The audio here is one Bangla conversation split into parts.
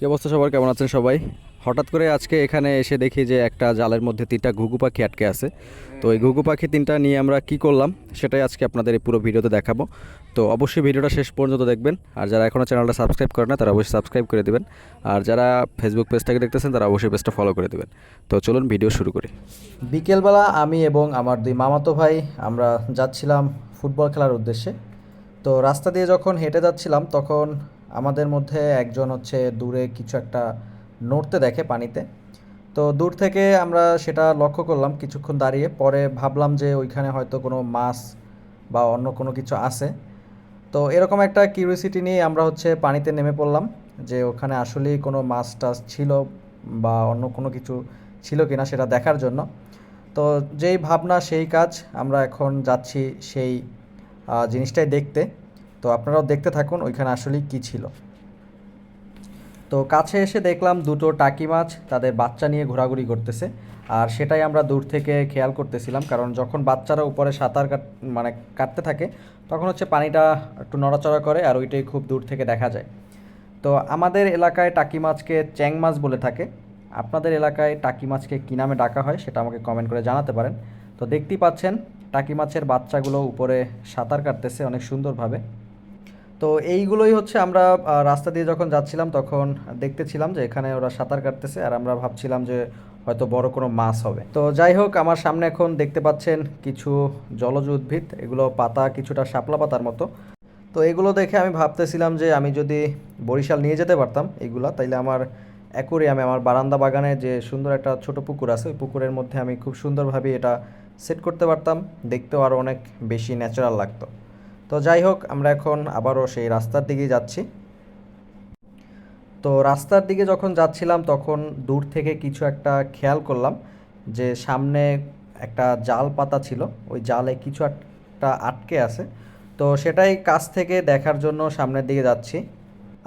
কি অবস্থা সবার? কেমন আছেন সবাই? হঠাৎ করে আজকে এখানে এসে দেখি যে একটা জালের মধ্যে তিনটা ঘুঘু পাখি আটকে আছে। তো এই ঘুঘু পাখি তিনটা নিয়ে আমরা কি করলাম সেটাই আজকে আপনাদের এই পুরো ভিডিওতে দেখাবো। তো অবশ্যই ভিডিওটা শেষ পর্যন্ত দেখবেন। আর যারা এখনও চ্যানেলটা সাবস্ক্রাইব করে না, তারা অবশ্যই সাবস্ক্রাইব করে দেবেন। আর যারা ফেসবুক পেজটাকে দেখতেছেন, তারা অবশ্যই পেজটা ফলো করে দেবেন। তো চলুন ভিডিও শুরু করি। বিকেলবেলা আমি এবং আমার দুই মামাতো ভাই আমরা যাচ্ছিলাম ফুটবল খেলার উদ্দেশ্যে। তো রাস্তা দিয়ে যখন হেঁটে যাচ্ছিলাম, তখন আমাদের মধ্যে একজন হচ্ছে দূরে কিছু একটা নড়তে দেখে পানিতে। তো দূর থেকে আমরা সেটা লক্ষ্য করলাম কিছুক্ষণ দাঁড়িয়ে। পরে ভাবলাম যে ওইখানে হয়তো কোনো মাছ বা অন্য কোনো কিছু আছে। তো এরকম একটা কিউরিয়াসিটি নিয়ে আমরা হচ্ছে পানিতে নেমে পড়লাম যে ওখানে আসলেই কোনো মাছ টাছ ছিল বা অন্য কোনো কিছু ছিল কিনা সেটা দেখার জন্য। তো যেই ভাবনা, সেই কাজ আমরা এখন যাচ্ছি সেই জিনিসটাই দেখতে। তো আপনারাও দেখতে থাকুন ওইখানে আসলেই কী ছিল। তো কাছে এসে দেখলাম দুটো টাকি মাছ তাদের বাচ্চা নিয়ে ঘোরাঘুরি করতেছে। আর সেটাই আমরা দূর থেকে খেয়াল করতেছিলাম, কারণ যখন বাচ্চারা উপরে সাঁতার কাট মানে কাটতে থাকে, তখন হচ্ছে পানিটা একটু নড়াচড়া করে আর ওইটাই খুব দূর থেকে দেখা যায়। তো আমাদের এলাকায় টাকি মাছকে চ্যাং মাছ বলে থাকে। আপনাদের এলাকায় টাকি মাছকে কী নামে ডাকা হয় সেটা আমাকে কমেন্ট করে জানাতে পারেন। তো দেখতেই পাচ্ছেন, টাকি মাছের বাচ্চাগুলো উপরে সাঁতার কাটতেছে অনেক সুন্দরভাবে। তো এইগুলোই হচ্ছে আমরা রাস্তা দিয়ে যখন যাচ্ছিলাম তখন দেখতেছিলাম যে এখানে ওরা সাঁতার কাটতেছে আর আমরা ভাবছিলাম যে হয়তো বড় কোনো মাছ হবে। তো যাই হোক, আমার সামনে এখন দেখতে পাচ্ছেন কিছু জলজ উদ্ভিদ। এগুলো পাতা কিছুটা শাপলা পাতার মতো। তো এগুলো দেখে আমি ভাবতেছিলাম যে আমি যদি বরিশাল নিয়ে যেতে পারতাম এগুলা, তাইলে আমার অ্যাকুরিয়ামে, আমার বারান্দা বাগানে যে সুন্দর একটা ছোট পুকুর আছে, ওই পুকুরের মধ্যে আমি খুব সুন্দরভাবে এটা সেট করতে পারতাম। দেখতেও আরও অনেক বেশি ন্যাচারাল লাগতো। তো যাই হোক, আমরা এখন আবারও সেই রাস্তার দিকেই যাচ্ছি। তো রাস্তার দিকে যখন যাচ্ছিলাম, তখন দূর থেকে কিছু একটা খেয়াল করলাম যে সামনে একটা জাল পাতা ছিল। ওই জালে কিছু একটা আটকে আছে। তো সেটাই কাছ থেকে দেখার জন্য সামনের দিকে যাচ্ছি।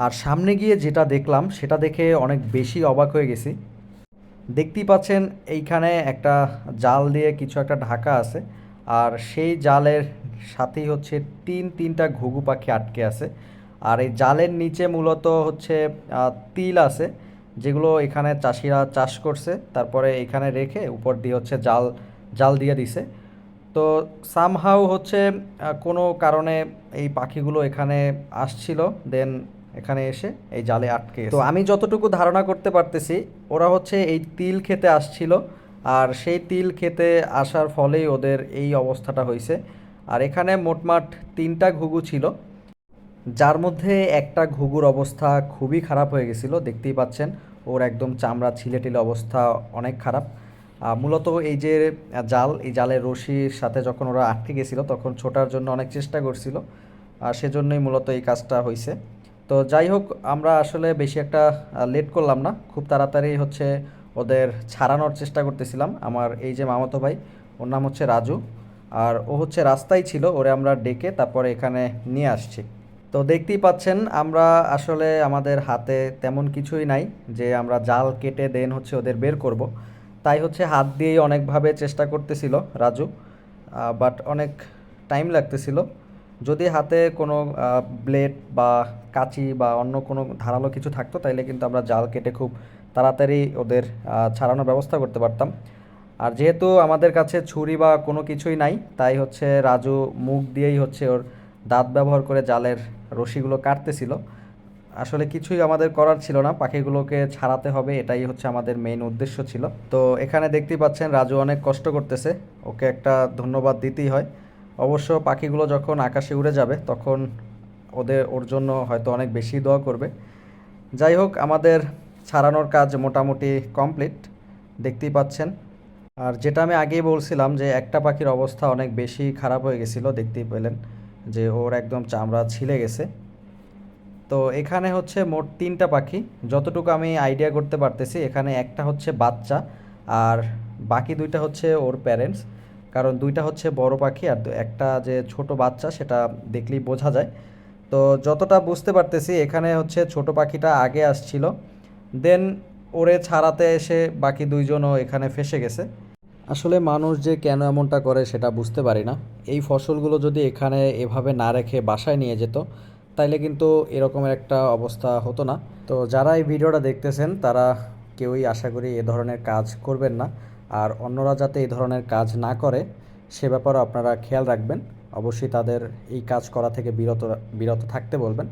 আর সামনে গিয়ে যেটা দেখলাম, সেটা দেখে অনেক বেশি অবাক হয়ে গেছি। দেখতেই পাচ্ছেন, এইখানে একটা জাল দিয়ে কিছু একটা ঢাকা আছে। আর সেই জালের সাথেই হচ্ছে তিন তিনটা ঘুঘু পাখি আটকে আছে। আর এই জালের নিচে মূলত হচ্ছে তিল আছে, যেগুলো এখানে চাষিরা চাষ করছে। তারপরে এখানে রেখে উপর দিয়ে হচ্ছে জাল জাল দিয়ে দিছে। তো সামহাউ হচ্ছে কোনো কারণে এই পাখিগুলো এখানে আসছিল দেন এখানে এসে এই জালে আটকে তো আমি যতটুকু ধারণা করতে পারতেছি, ওরা হচ্ছে এই তিল খেতে আসছিল। আর সেই তিল খেতে আসার ফলেই ওদের এই অবস্থাটা হয়েছে আর এখানে মোটমাট তিনটা ঘুঘু ছিল। যার মধ্যে একটা ঘুঘুর অবস্থা খুবই খারাপ হয়ে গেছিল, দেখতেই পাচ্ছেন। ওর একদম চামড়া, ছিলেটিলে অবস্থা অনেক খারাপ। মূলত এই যে জাল, এই জালের রশির সাথে যখন ওরা আটকে গেছিল, তখন ছোটার জন্য অনেক চেষ্টা করছিল। আর সেজন্যই মূলত এই কাজটা হয়েছে তো যাই হোক, আমরা আসলে বেশি একটা লেট করলাম না। খুব তাড়াতাড়ি হচ্ছে ওদের ছাড়ানোর চেষ্টা করতেছিলাম। আমার এই যে মামাতো ভাই, ওর নাম হচ্ছে রাজু। আর ও হচ্ছে রাস্তায় ছিল, ওরে আমরা ডেকে তারপরে এখানে নিয়ে আসছি। তো দেখতেই পাচ্ছেন, আমরা আসলে আমাদের হাতে তেমন কিছুই নাই যে আমরা জাল কেটে দেন হচ্ছে ওদের বের করব। তাই হচ্ছে হাত দিয়েই অনেকভাবে চেষ্টা করতেছিল রাজু বাট অনেক টাইম লাগতেছিল। যদি হাতে কোনো ব্লেড বা কাঁচি বা অন্য কোনো ধারালো কিছু থাকতো, তাইলে কিন্তু আমরা জাল কেটে খুব তাড়াতাড়ি ওদের ছাড়ানোর ব্যবস্থা করতে পারতাম। আর যেহেতু আমাদের কাছে ছুরি বা কোনো কিছুই নাই, তাই হচ্ছে রাজু মুখ দিয়েই হচ্ছে ওর দাঁত ব্যবহার করে জালের রশিগুলো কাটতেছিল। আসলে কিছুই আমাদের করার ছিল না, পাখিগুলোকে ছাড়াতে হবে, এটাই হচ্ছে আমাদের মেইন উদ্দেশ্য ছিল। তো এখানে দেখতেই পাচ্ছেন রাজু অনেক কষ্ট করতেছে, ওকে একটা ধন্যবাদ দিতেই হয়। অবশ্য পাখিগুলো যখন আকাশে উড়ে যাবে, তখন ওদের, ওর জন্য হয়তো অনেক বেশি দোয়া করবে। যাই হোক, আমাদের ছাড়ানোর কাজ মোটামুটি কমপ্লিট দেখতেই পাচ্ছেন। আর যেটা আমি আগেই বলছিলাম যে একটা পাখির অবস্থা অনেক বেশি খারাপ হয়ে গেছিল, দেখতেই পেলেন যে ওর একদম চামড়া ছিলে গেছে। তো এখানে হচ্ছে মোট তিনটা পাখি, যতটুকু আমি আইডিয়া করতে পারতেছি, এখানে একটা হচ্ছে বাচ্চা আর বাকি দুইটা হচ্ছে ওর প্যারেন্টস কারণ দুইটা হচ্ছে বড় পাখি আর একটা যে ছোট বাচ্চা সেটা দেখলেই বোঝা যায়। তো যতটা বুঝতে পারতেছি, এখানে হচ্ছে ছোট পাখিটা আগে আসছিল, দেন ওরে ছাড়াতে এসে বাকি দুইজনও এখানে ফেসে গেছে। আসলে মানুষ যে কেন এমনটা করে সেটা বুঝতে পারি না। এই ফসলগুলো যদি এখানে এভাবে না রেখে বাসায় নিয়ে যেত, তাইলে কিন্তু এরকমের একটা অবস্থা হতো না। তো যারা এই ভিডিওটা দেখতেছেন, তারা কেউই আশা করি এ ধরনের কাজ করবেন না। আর অন্যরা যাতে এই ধরনের কাজ না করে, সে ব্যাপারে আপনারা খেয়াল রাখবেন। অবশ্যই তাদের এই কাজ করা থেকে বিরত বিরত থাকতে বলবেন।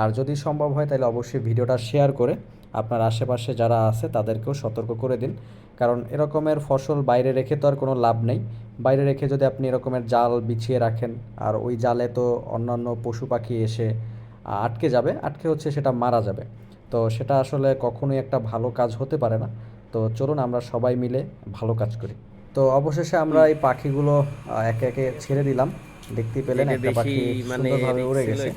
আর যদি সম্ভব হয় তাহলে অবশ্যই ভিডিওটা শেয়ার করে আপনার আশেপাশে যারা আছে, তাদেরকেও সতর্ক করে দিন। কারণ এরকমের ফসল বাইরে রেখে তো আর কোনো লাভ নেই। বাইরে রেখে যদি আপনি এরকমের জাল বিছিয়ে রাখেন আর ওই জালে তো অন্যান্য পশু পাখি এসে আটকে যাবে আটকে হচ্ছে সেটা মারা যাবে। তো সেটা আসলে কখনোই একটা ভালো কাজ হতে পারে না। তো চলুন আমরা সবাই মিলে ভালো কাজ করি। তো অবশেষে আমরা এই পাখিগুলো একে একে ছেড়ে দিলাম। দেখতে পেলেন একটা পাখি মানে সুন্দরভাবে উড়ে গেছে।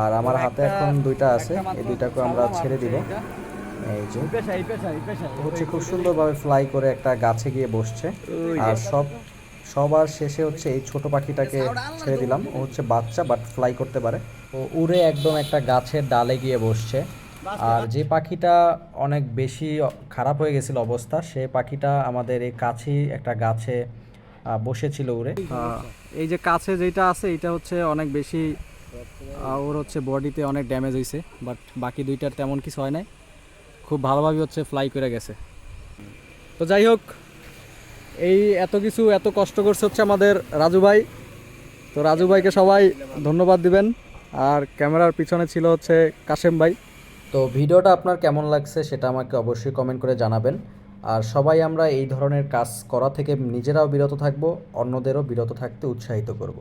আর আমার হাতে এখন দুইটা আছে। এই দুইটাকে আমরা ছেড়ে দিব। এই যে। ও হচ্ছে খুব সুন্দরভাবে ফ্লাই করে একটা গাছে গিয়ে বসছে। আর সব সবার শেষে হচ্ছে এই ছোট পাখিটাকে ছেড়ে দিলাম। ও হচ্ছে বাচ্চা বাট ফ্লাই করতে পারে। ও উড়ে একদম একটা গাছের ডালে গিয়ে বসছে। আর যে পাখিটা অনেক বেশি খারাপ হয়ে গেছিল অবস্থা সে পাখিটা আমাদের এই কাছেই একটা গাছে আহ, বসেছিল উড়ে। এই যে কাছে যেটা আছে এটা হচ্ছে অনেক বেশি ওর হচ্ছে বডিতে অনেক ড্যামেজ হয়েছে বাট বাকি দুইটার তেমন কিছু হয় নাই। খুব ভালোভাবে হচ্ছে ফ্লাই করে গেছে। তো যাই হোক, এই এত কিছু, এত কষ্ট করছে হচ্ছে আমাদের রাজু ভাই। তো রাজু ভাইকে সবাই ধন্যবাদ দিবেন। আর ক্যামেরার পিছনে ছিল হচ্ছে কাশেম ভাই। তো ভিডিওটা আপনার কেমন লাগছে সেটা আমাকে অবশ্যই কমেন্ট করে জানাবেন। আর সবাই আমরা এই ধরনের কাজ করা থেকে নিজেরাও বিরত থাকব, অন্যদেরও বিরত থাকতে উৎসাহিত করব।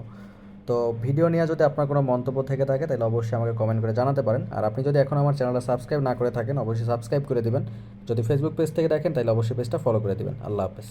তো ভিডিও নিয়ে যদি আপনার কোনো মন্তব্য থেকে থাকে, তাহলে অবশ্যই আমাকে কমেন্ট করে জানাতে পারেন। আর আপনি যদি এখন আমার চ্যানেলটা সাবস্ক্রাইব না করে থাকেন, অবশ্যই সাবস্ক্রাইব করে দেবেন। যদি ফেসবুক পেজ থেকে দেখেন, তাহলে অবশ্যই পেজটা ফলো করে দেবেন। আল্লাহ হাফেজ।